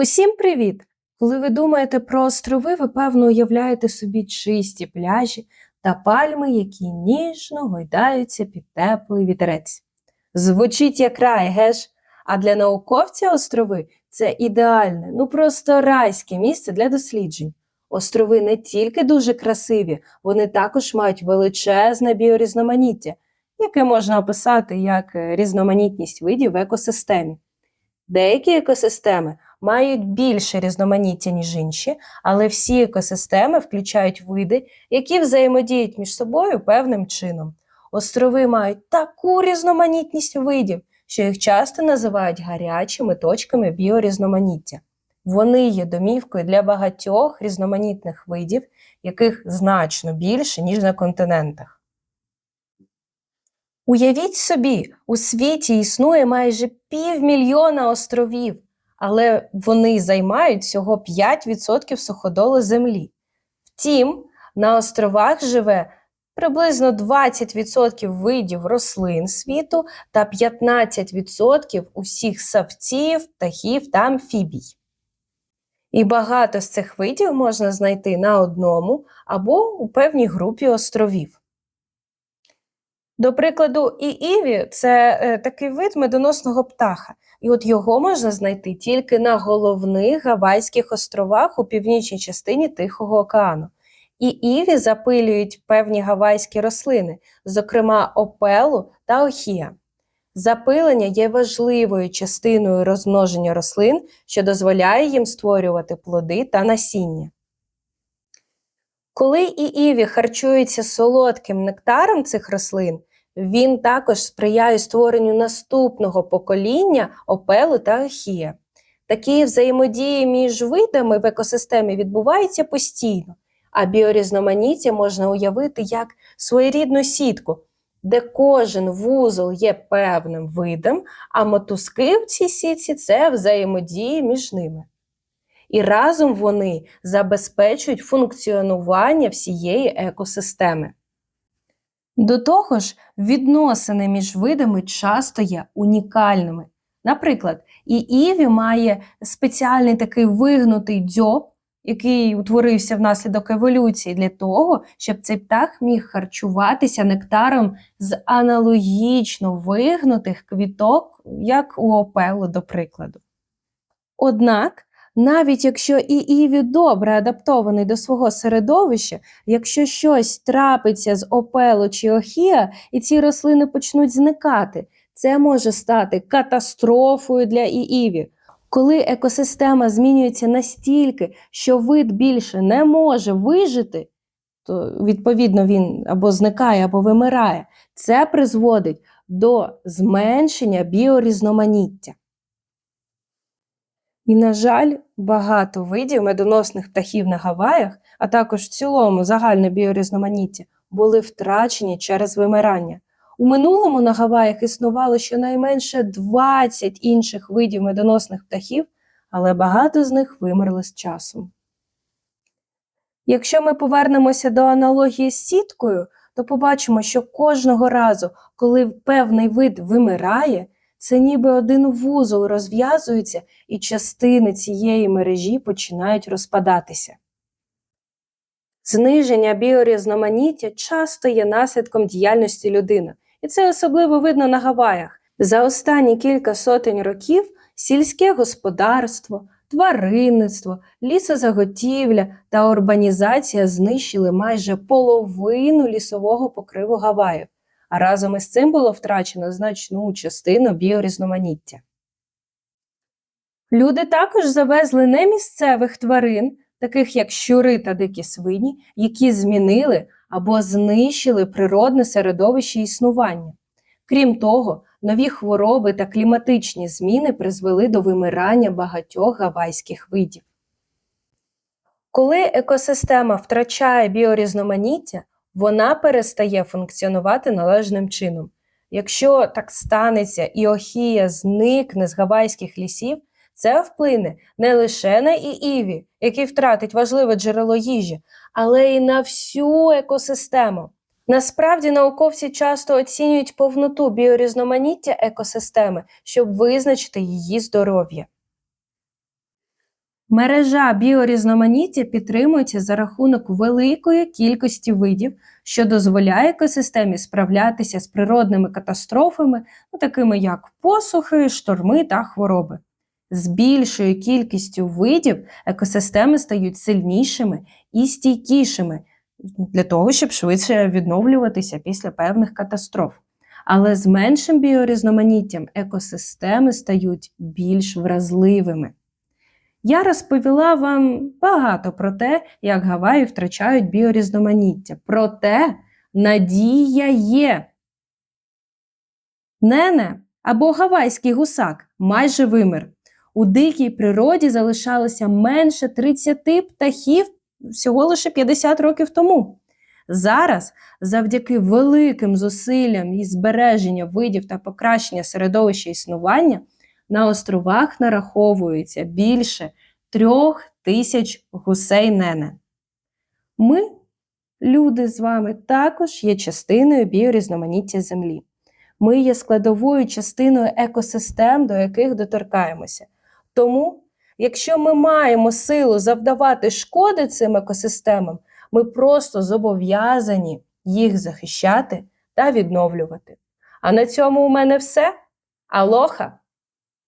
Усім привіт! Коли ви думаєте про острови, ви певно уявляєте собі чисті пляжі та пальми, які ніжно гойдаються під теплий вітерець. Звучить як рай, геш? А для науковця острови це ідеальне, ну просто райське місце для досліджень. Острови не тільки дуже красиві, вони також мають величезне біорізноманіття, яке можна описати як е, різноманітність видів в екосистемі. Деякі екосистеми мають більше різноманіття, ніж інші, але всі екосистеми включають види, які взаємодіють між собою певним чином. Острови мають таку різноманітність видів, що їх часто називають гарячими точками біорізноманіття. Вони є домівкою для багатьох різноманітних видів, яких значно більше, ніж на континентах. Уявіть собі, у світі існує майже півмільйона островів, але вони займають всього 5% суходолу землі. Втім, на островах живе приблизно 20% видів рослин світу та 15% усіх савців, птахів та амфібій. І багато з цих видів можна знайти на одному або у певній групі островів. До прикладу, ііві це е, такий вид медоносного птаха, і от його можна знайти тільки на головних Гавайських островах у північній частині Тихого океану. І іві запилюють певні гавайські рослини, зокрема опелу та охія. Запилення є важливою частиною розмноження рослин, що дозволяє їм створювати плоди та насіння. Коли ііві харчується солодким нектаром цих рослин, він також сприяє створенню наступного покоління опелу та охія. Такі взаємодії між видами в екосистемі відбуваються постійно, а біорізноманіття можна уявити як своєрідну сітку, де кожен вузол є певним видом, а мотузки в цій сітці це взаємодії між ними. І разом вони забезпечують функціонування всієї екосистеми. До того ж, відносини між видами часто є унікальними. Наприклад, і Іві має спеціальний такий вигнутий дзьоб, який утворився внаслідок еволюції, для того, щоб цей птах міг харчуватися нектаром з аналогічно вигнутих квіток, як у опелу, до прикладу. Однак, навіть якщо і Іві добре адаптований до свого середовища, якщо щось трапиться з опелу чи охія, і ці рослини почнуть зникати, це може стати катастрофою для Ііві. Коли екосистема змінюється настільки, що вид більше не може вижити, то відповідно він або зникає, або вимирає, це призводить до зменшення біорізноманіття. І, на жаль, багато видів медоносних птахів на Гаваях, а також в цілому загальне біорізноманіття, були втрачені через вимирання. У минулому на Гаваях існувало щонайменше 20 інших видів медоносних птахів, але багато з них вимерли з часом. Якщо ми повернемося до аналогії з сіткою, то побачимо, що кожного разу, коли певний вид вимирає, це ніби один вузол розв'язується, і частини цієї мережі починають розпадатися. Зниження біорізноманіття часто є наслідком діяльності людини, і це особливо видно на Гаваях. За останні кілька сотень років сільське господарство, тваринництво, лісозаготівля та урбанізація знищили майже половину лісового покриву Гаваїв а разом із цим було втрачено значну частину біорізноманіття. Люди також завезли не місцевих тварин, таких як щури та дикі свині, які змінили або знищили природне середовище існування. Крім того, нові хвороби та кліматичні зміни призвели до вимирання багатьох гавайських видів. Коли екосистема втрачає біорізноманіття, вона перестає функціонувати належним чином. Якщо так станеться і охія зникне з гавайських лісів, це вплине не лише на Ііві, який втратить важливе джерело їжі, але й на всю екосистему. Насправді науковці часто оцінюють повноту біорізноманіття екосистеми, щоб визначити її здоров'я. Мережа біорізноманіття підтримується за рахунок великої кількості видів, що дозволяє екосистемі справлятися з природними катастрофами, ну, такими як посухи, шторми та хвороби. З більшою кількістю видів екосистеми стають сильнішими і стійкішими для того, щоб швидше відновлюватися після певних катастроф. Але з меншим біорізноманіттям екосистеми стають більш вразливими. Я розповіла вам багато про те, як Гаваї втрачають біорізноманіття. Проте надія є. Нене або гавайський гусак майже вимер. У дикій природі залишалося менше 30 птахів всього лише 50 років тому. Зараз, завдяки великим зусиллям і збереження видів та покращення середовища існування, на островах нараховується більше трьох тисяч гусей нене. Ми, люди з вами, також є частиною біорізноманіття Землі. Ми є складовою частиною екосистем, до яких доторкаємося. Тому, якщо ми маємо силу завдавати шкоди цим екосистемам, ми просто зобов'язані їх захищати та відновлювати. А на цьому у мене все. Алоха!